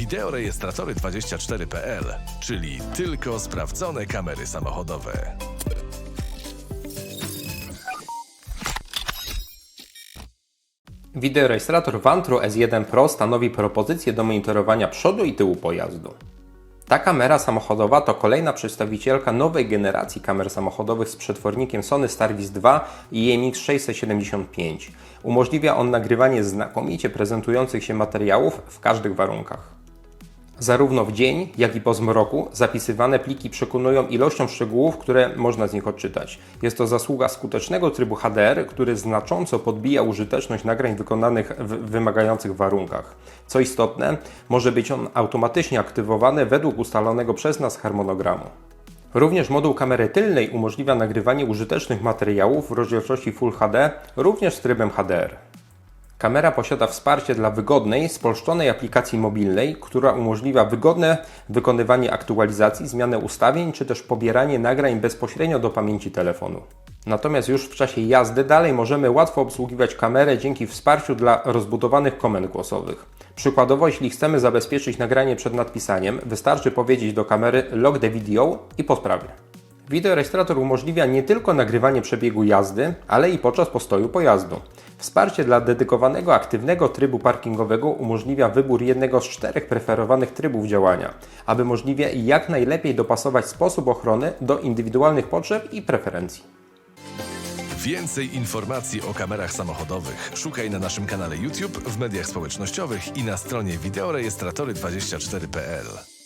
Wideorejestratory24.pl, czyli tylko sprawdzone kamery samochodowe. Wideorejestrator Vantro S1 Pro stanowi propozycję do monitorowania przodu i tyłu pojazdu. Ta kamera samochodowa to kolejna przedstawicielka nowej generacji kamer samochodowych z przetwornikiem Sony Starvis 2 i IMX675. Umożliwia on nagrywanie znakomicie prezentujących się materiałów w każdych warunkach. Zarówno w dzień, jak i po zmroku zapisywane pliki przekonują ilością szczegółów, które można z nich odczytać. Jest to zasługa skutecznego trybu HDR, który znacząco podbija użyteczność nagrań wykonanych w wymagających warunkach. Co istotne, może być on automatycznie aktywowany według ustalonego przez nas harmonogramu. Również moduł kamery tylnej umożliwia nagrywanie użytecznych materiałów w rozdzielczości Full HD, również z trybem HDR. Kamera posiada wsparcie dla wygodnej, spolszczonej aplikacji mobilnej, która umożliwia wygodne wykonywanie aktualizacji, zmianę ustawień czy też pobieranie nagrań bezpośrednio do pamięci telefonu. Natomiast już w czasie jazdy dalej możemy łatwo obsługiwać kamerę dzięki wsparciu dla rozbudowanych komend głosowych. Przykładowo, jeśli chcemy zabezpieczyć nagranie przed nadpisaniem, wystarczy powiedzieć do kamery Log the video i po sprawie. Wideorejestrator umożliwia nie tylko nagrywanie przebiegu jazdy, ale i podczas postoju pojazdu. Wsparcie dla dedykowanego aktywnego trybu parkingowego umożliwia wybór jednego z czterech preferowanych trybów działania, aby możliwie jak najlepiej dopasować sposób ochrony do indywidualnych potrzeb i preferencji. Więcej informacji o kamerach samochodowych szukaj na naszym kanale YouTube, w mediach społecznościowych i na stronie wideorejestratory24.pl.